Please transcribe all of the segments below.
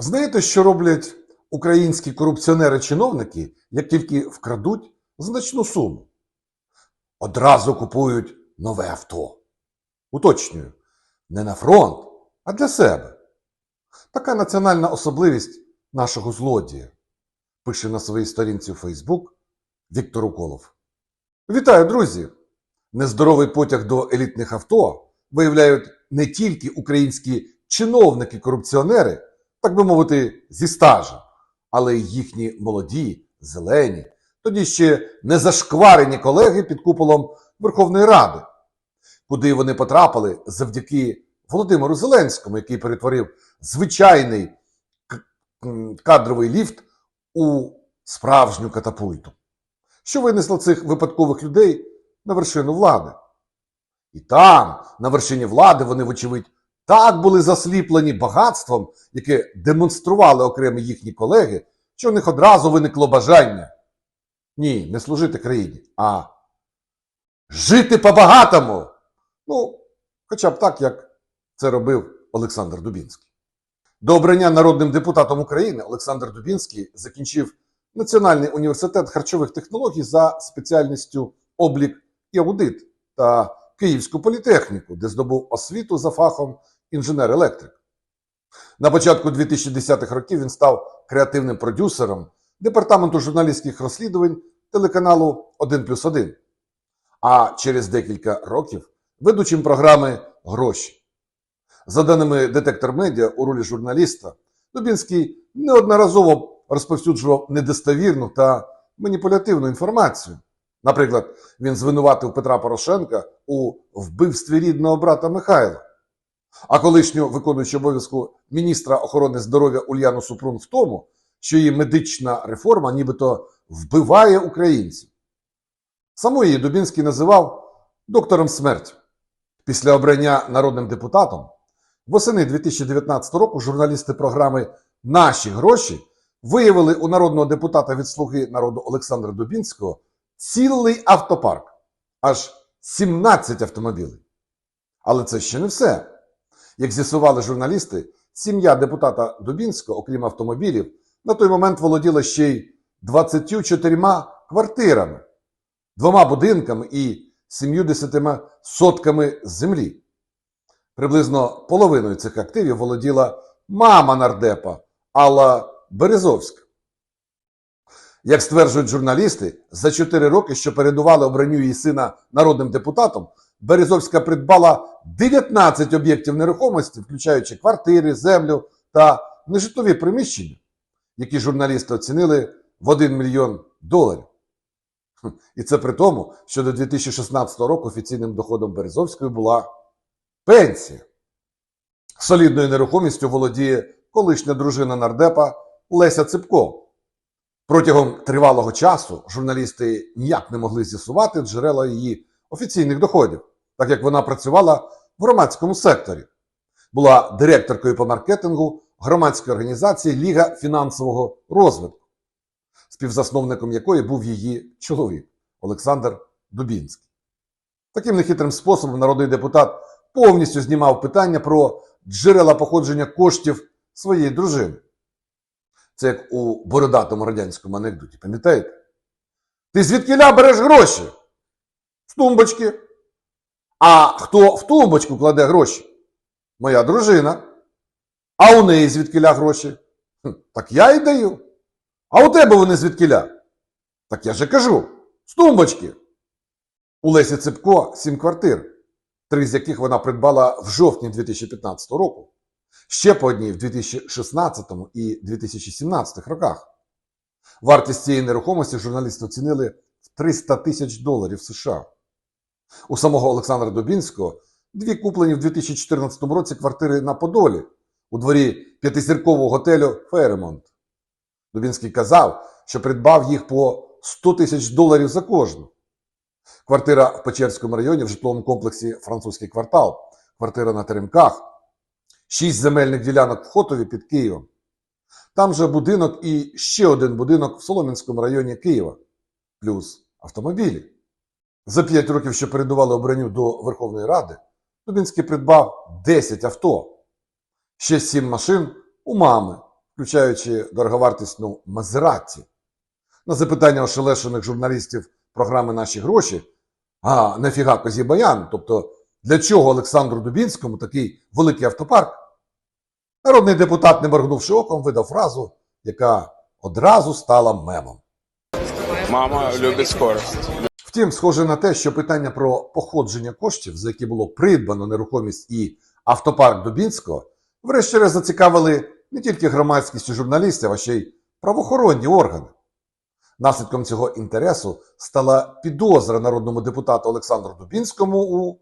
Знаєте, що роблять українські корупціонери-чиновники, як тільки вкрадуть значну суму? Одразу купують нове авто. Уточнюю, не на фронт, а для себе. Така національна особливість нашого злодія, пише на своїй сторінці у Фейсбук Віктор Уколов. Вітаю, друзі! Нездоровий потяг до елітних авто виявляють не тільки українські чиновники-корупціонери, так би мовити, зі стажем, але їхні молоді, зелені, тоді ще не зашкварені колеги під куполом Верховної Ради, куди вони потрапили завдяки Володимиру Зеленському, який перетворив звичайний кадровий ліфт у справжню катапульту, що винесло цих випадкових людей на вершину влади. І там, на вершині влади, вони, вочевидь, так були засліплені багатством, яке демонстрували окремі їхні колеги, що в них одразу виникло бажання ні, не служити країні, а жити по-багатому. Ну, хоча б так, як це робив Олександр Дубінський. До обрання народним депутатом України Олександр Дубінський закінчив Національний університет харчових технологій за спеціальністю облік і аудит та Київську політехніку, де здобув освіту за фахом інженер-електрик. На початку 2010-х років він став креативним продюсером департаменту журналістських розслідувань телеканалу 1 плюс 1. А через декілька років ведучим програми Гроші. За даними детектор медіа, у ролі журналіста Дубінський неодноразово розповсюджував недостовірну та маніпулятивну інформацію. Наприклад, він звинуватив Петра Порошенка у вбивстві рідного брата Михайла, а колишню виконуючу обов'язку міністра охорони здоров'я Ульяну Супрун в тому, що її медична реформа нібито вбиває українців. Саму її Дубінський називав доктором смерті. Після обрання народним депутатом восени 2019 року журналісти програми Наші гроші виявили у народного депутата від Слуги народу Олександра Дубінського цілий автопарк аж 17 автомобілів. Але це ще не все. Як з'ясували журналісти, сім'я депутата Дубінського, окрім автомобілів, на той момент володіла ще й 24 квартирами, двома будинками і 70 сотками землі. Приблизно половиною цих активів володіла мама нардепа Алла Березовська. Як стверджують журналісти, за 4 роки, що передували обранню її сина народним депутатом, Березовська придбала 19 об'єктів нерухомості, включаючи квартири, землю та нежитлові приміщення, які журналісти оцінили в 1 мільйон доларів. І це при тому, що до 2016 року офіційним доходом Березовської була пенсія. Солідною нерухомістю володіє колишня дружина нардепа Леся Ципко. Протягом тривалого часу журналісти ніяк не могли з'ясувати джерела її офіційних доходів, так як вона працювала в громадському секторі, була директоркою по маркетингу громадської організації Ліга фінансового розвитку, співзасновником якої був її чоловік Олександр Дубінський. Таким нехитрим способом народний депутат повністю знімав питання про джерела походження коштів своєї дружини. Це як у бородатому радянському анекдоті, пам'ятаєте? Ти звідкіля береш гроші? З тумбочки. А хто в тумбочку кладе гроші? Моя дружина. А у неї звідкіля гроші? «Хм, Так я й даю. А у тебе вони звідкіля? Так я же кажу, з тумбочки. У Лесі Ципко сім квартир, три з яких вона придбала в жовтні 2015 року. Ще по одній в 2016 і 2017 роках. Вартість цієї нерухомості журналісти оцінили в 300 тисяч доларів США. У самого Олександра Дубінського дві куплені в 2014 році квартири на Подолі у дворі п'ятизіркового готелю Фейремонт. Дубінський казав, що придбав їх по 100 тисяч доларів за кожну. Квартира в Печерському районі в житловому комплексі Французький квартал, квартира на Теремках, шість земельних ділянок в Хотові під Києвом. Там же будинок і ще один будинок в Солом'янському районі Києва, плюс автомобілі. За п'ять років, що передували обранню до Верховної Ради, Дубінський придбав 10 авто, ще 7 машин у мами, включаючи дороговартісну Мазераті. На запитання ошелешених журналістів програми Наші гроші, а нафіга Козі Баян, тобто для чого Олександру Дубінському такий великий автопарк? Народний депутат, не моргнувши оком, видав фразу, яка одразу стала мемом. Мама любить скорость. Втім, схоже на те, що питання про походження коштів, за які було придбано нерухомість і автопарк Дубінського, врешті-решт зацікавили не тільки громадськість і журналістів, а ще й правоохоронні органи. Наслідком цього інтересу стала підозра народному депутату Олександру Дубінському у,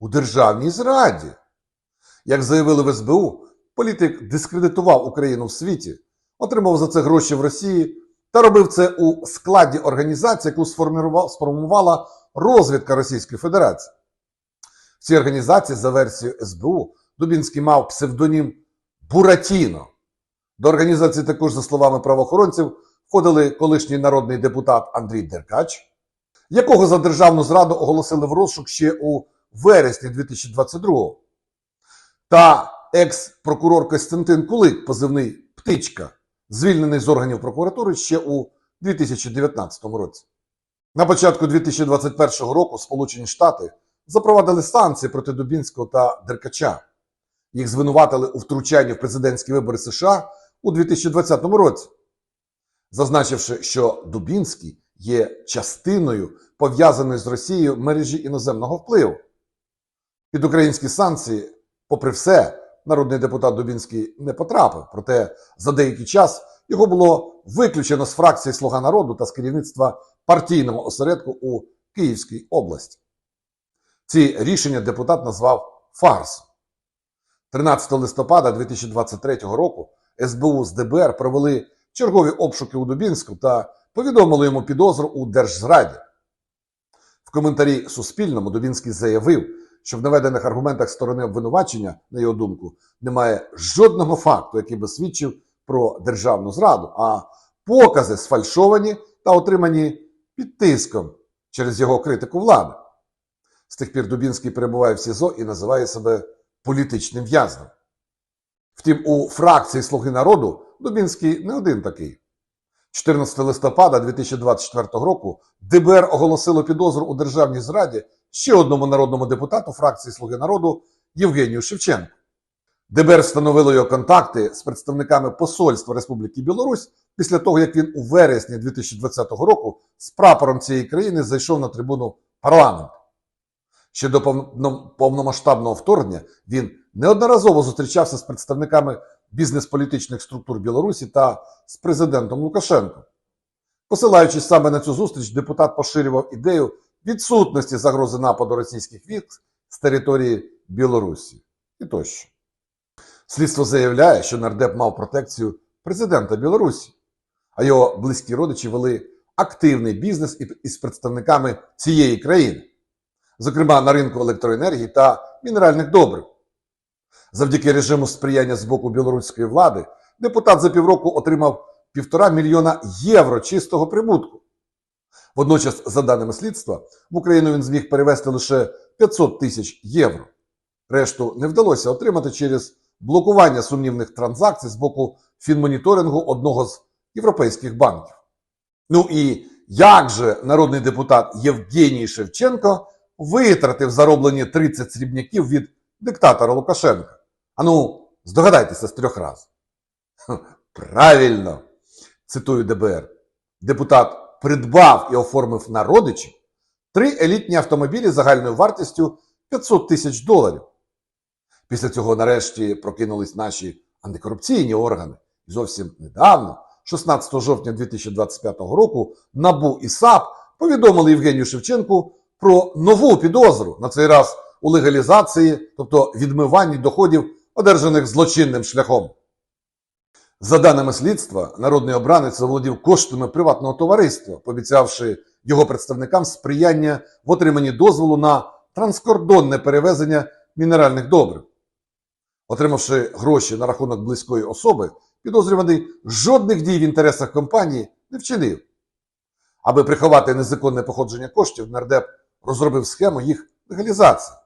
у державній зраді. Як заявили в СБУ, політик дискредитував Україну в світі, отримав за це гроші в Росії та робив це у складі організації, яку сформувала розвідка Російської Федерації. В цій організації, за версією СБУ, Дубінський мав псевдонім Буратіно. До організації також, за словами правоохоронців, входили колишній народний депутат Андрій Деркач, якого за державну зраду оголосили в розшук ще у вересні 2022 та екс-прокурор Костянтин Кулик, позивний Птичка, звільнений з органів прокуратури ще у 2019 році. На початку 2021 року Сполучені Штати запровадили санкції проти Дубінського та Деркача. Їх звинуватили у втручанні в президентські вибори США у 2020 році, зазначивши, що Дубінський є частиною пов'язаної з Росією мережі іноземного впливу. Під українські санкції, попри все, народний депутат Дубінський не потрапив, проте за деякий час його було виключено з фракції Слуга народу та з керівництва партійного осередку у Київській області. Ці рішення депутат назвав фарсом. 13 листопада 2023 року СБУ з ДБР провели чергові обшуки у Дубінську та повідомили йому підозру у держзраді. В коментарі Суспільному Дубінський заявив, що в наведених аргументах сторони обвинувачення, на його думку, немає жодного факту, який би свідчив про державну зраду, а покази сфальшовані та отримані під тиском через його критику влади. З тих пір Дубінський перебуває в СІЗО і називає себе політичним в'язнем. Втім, у фракції Слуги народу Дубінський не один такий. 14 листопада 2024 року ДБР оголосило підозру у державній зраді ще одному народному депутату фракції Слуги народу Євгенію Шевченку. ДБР встановило його контакти з представниками Посольства Республіки Білорусь після того, як він у вересні 2020 року з прапором цієї країни зайшов на трибуну парламенту. Ще до повномасштабного вторгнення він неодноразово зустрічався з представниками бізнес-політичних структур Білорусі та з президентом Лукашенком. Посилаючись саме на цю зустріч, депутат поширював ідею відсутності загрози нападу російських військ з території Білорусі і тощо. Слідство заявляє, що нардеп мав протекцію президента Білорусі, а його близькі родичі вели активний бізнес із представниками цієї країни, зокрема на ринку електроенергії та мінеральних добрив. Завдяки режиму сприяння з боку білоруської влади депутат за півроку отримав півтора мільйона євро чистого прибутку. Водночас, за даними слідства, в Україну він зміг перевести лише 500 тисяч євро. Решту не вдалося отримати через блокування сумнівних транзакцій з боку фінмоніторингу одного з європейських банків. Ну і як же народний депутат Євгеній Шевченко витратив зароблені 30 срібняків від диктатора Лукашенка? Ану, здогадайтеся з трьох разів. Правильно, цитую ДБР. Депутат придбав і оформив на родичів три елітні автомобілі загальною вартістю 500 тисяч доларів. Після цього нарешті прокинулись наші антикорупційні органи. Зовсім недавно, 16 жовтня 2025 року, НАБУ і САП повідомили Євгенію Шевченку про нову підозру, на цей раз у легалізації, тобто відмиванні доходів, одержаних злочинним шляхом. За даними слідства, народний обранець заволодів коштами приватного товариства, пообіцявши його представникам сприяння в отриманні дозволу на транскордонне перевезення мінеральних добрив. Отримавши гроші на рахунок близької особи, підозрюваний жодних дій в інтересах компанії не вчинив. Аби приховати незаконне походження коштів, нардеп розробив схему їх легалізації.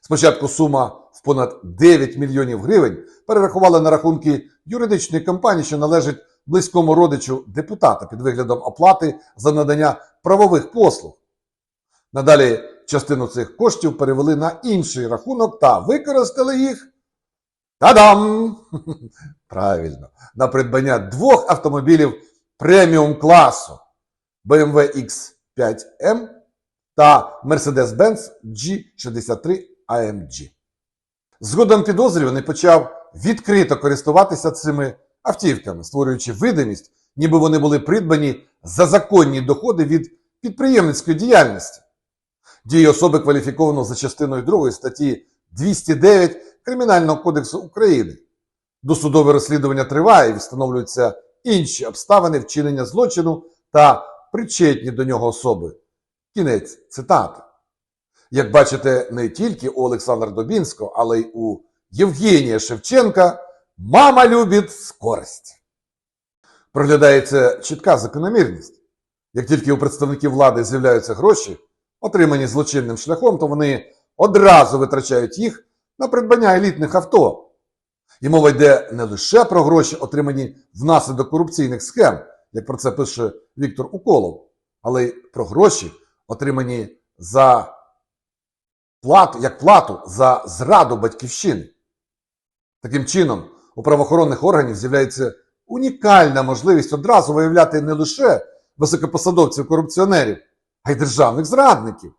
Спочатку сума в понад 9 мільйонів гривень перерахували на рахунки юридичної компанії, що належить близькому родичу депутата під виглядом оплати за надання правових послуг. Надалі частину цих коштів перевели на інший рахунок та використали їх. Та-дам! Правильно, на придбання двох автомобілів преміум класу BMW X5M та Mercedes-Benz G63 AMG. Згодом підозрюваний почав відкрито користуватися цими автівками, створюючи видимість, ніби вони були придбані за законні доходи від підприємницької діяльності. Дії особи кваліфіковано за частиною 2 статті 209 Кримінального кодексу України. Досудове розслідування триває і встановлюються інші обставини вчинення злочину та причетні до нього особи. Кінець цитати. Як бачите, не тільки у Олександра Добінського, але й у Євгенія Шевченка мама любить скорость. Проглядається чітка закономірність. Як тільки у представників влади з'являються гроші, отримані злочинним шляхом, то вони одразу витрачають їх на придбання елітних авто. І мова йде не лише про гроші, отримані внаслідок корупційних схем, як про це пише Віктор Уколов, але й про гроші, отримані за плату, як плату за зраду батьківщини. Таким чином, у правоохоронних органів з'являється унікальна можливість одразу виявляти не лише високопосадовців-корупціонерів, а й державних зрадників.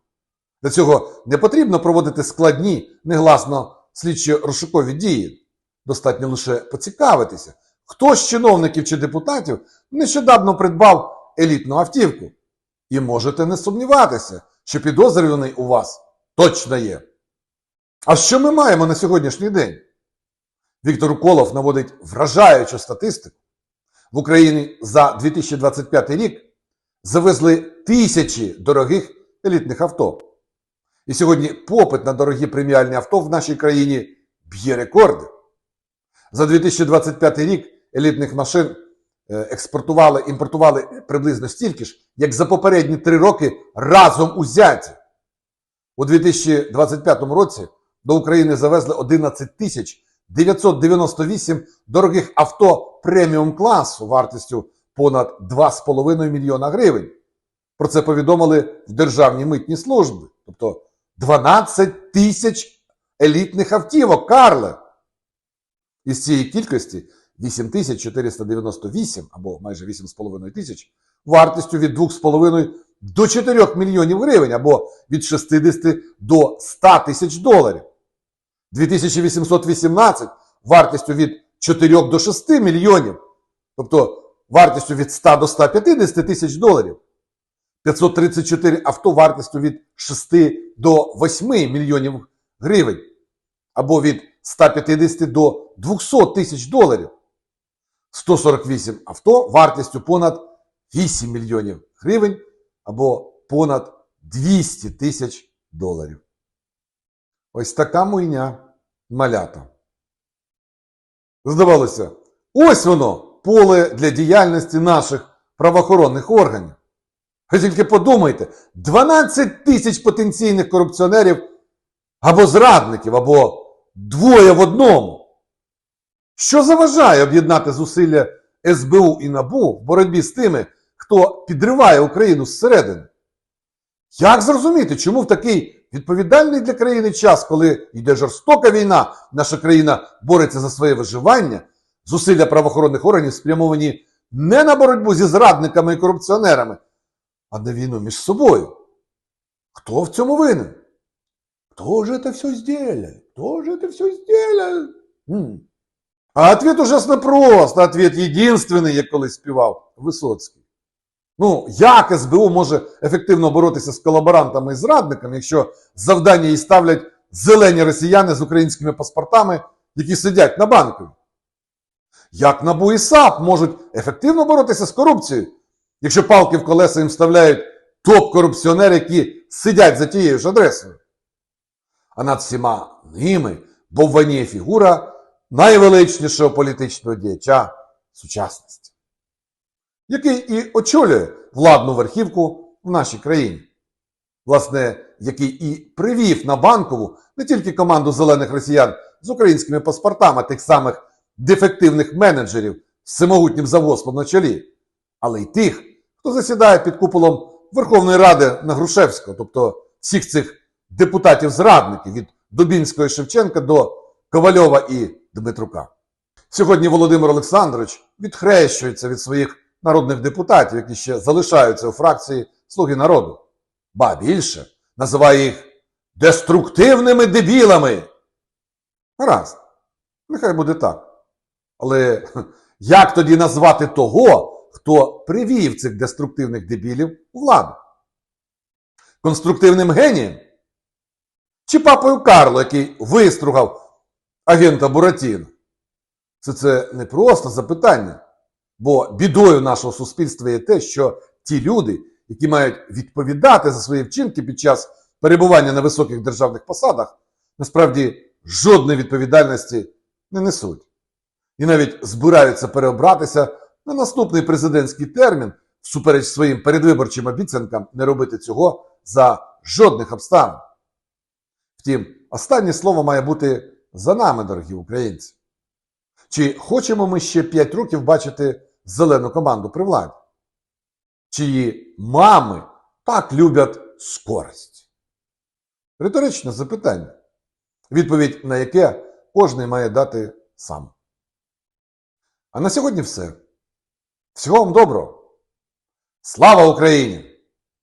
Для цього не потрібно проводити складні, негласно слідчі розшукові дії. Достатньо лише поцікавитися, хто з чиновників чи депутатів нещодавно придбав елітну автівку. І можете не сумніватися, що підозрюваний у вас точно є. А що ми маємо на сьогоднішній день? Віктор Уколов наводить вражаючу статистику. В Україні за 2025 рік завезли тисячі дорогих елітних авто. І сьогодні попит на дорогі преміальні авто в нашій країні б'є рекорди. За 2025 рік елітних машин е, експортували, імпортували приблизно стільки ж, як за попередні три роки разом узяті. У 2025 році до України завезли 11 тисяч 998 дорогих авто преміум класу вартістю понад 2,5 мільйона гривень. Про це повідомили в Державній митній службі. Тобто 12 тисяч елітних автівок, Карле. Із цієї кількості 8498 або майже 8,5 тисяч вартістю від 2,5 до 4 мільйонів гривень або від 60 до 100 тисяч доларів. 2818 вартістю від 4 до 6 мільйонів, тобто вартістю від 100 до 150 тисяч доларів. 534 авто вартістю від 6 до 8 мільйонів гривень або від 150 до 200 тисяч доларів. 148 авто вартістю понад 8 мільйонів гривень або понад 200 тисяч доларів. Ось така муйня малята. Здавалося, ось воно поле для діяльності наших правоохоронних органів. Ви тільки подумайте, 12 тисяч потенційних корупціонерів або зрадників, або двоє в одному. Що заважає об'єднати зусилля СБУ і НАБУ в боротьбі з тими, хто підриває Україну зсередини? Як зрозуміти, чому в такий відповідальний для країни час, коли йде жорстока війна, наша країна бореться за своє виживання, зусилля правоохоронних органів спрямовані не на боротьбу зі зрадниками і корупціонерами, а на війну між собою? Кто в цьому винен? Кто же это все сделает? Кто же это все сделает? М. А ответ ужасно прост. Ответ единственный, як колись співав Висоцький. Ну, як СБУ може ефективно боротися з колаборантами і зрадниками, якщо завдання їй ставлять зелені росіяни з українськими паспортами, які сидять на банкові? Як НАБУ і САП можуть ефективно боротися з корупцією, якщо палки в колеса їм вставляють топ-корупціонери, які сидять за тією ж адресою? А над всіма ними бовваніє фігура найвеличнішого політичного діяча сучасності, який і очолює владну верхівку в нашій країні. власне, який і привів на банкову не тільки команду зелених росіян з українськими паспортами тих самих дефективних менеджерів з всемогутнім завозвом на чолі, але й тих, хто засідає під куполом Верховної Ради на Грушевського, тобто всіх цих депутатів-зрадників від Дубінського і Шевченка до Ковальова і Дмитрука. Сьогодні Володимир Олександрович відхрещується від своїх народних депутатів, які ще залишаються у фракції Слуги народу. Ба більше називає їх деструктивними дебілами. Гаразд, нехай буде так. Але як тоді назвати того, хто привів цих деструктивних дебілів у владу? Конструктивним генієм? Чи папою Карло, який вистругав агента Буратіно? Це це не просто запитання, бо бідою нашого суспільства є те, що ті люди, які мають відповідати за свої вчинки під час перебування на високих державних посадах, насправді жодної відповідальності не несуть. І навіть збираються переобратися на наступний президентський термін, всупереч своїм передвиборчим обіцянкам не робити цього за жодних обставин. Втім, останнє слово має бути за нами, дорогі українці. Чи хочемо ми ще 5 років бачити зелену команду при владі? Чиї мами так люблять скорость? Риторичне запитання, відповідь на яке кожен має дати сам. А на сьогодні все. Всього вам доброго. Слава Україні!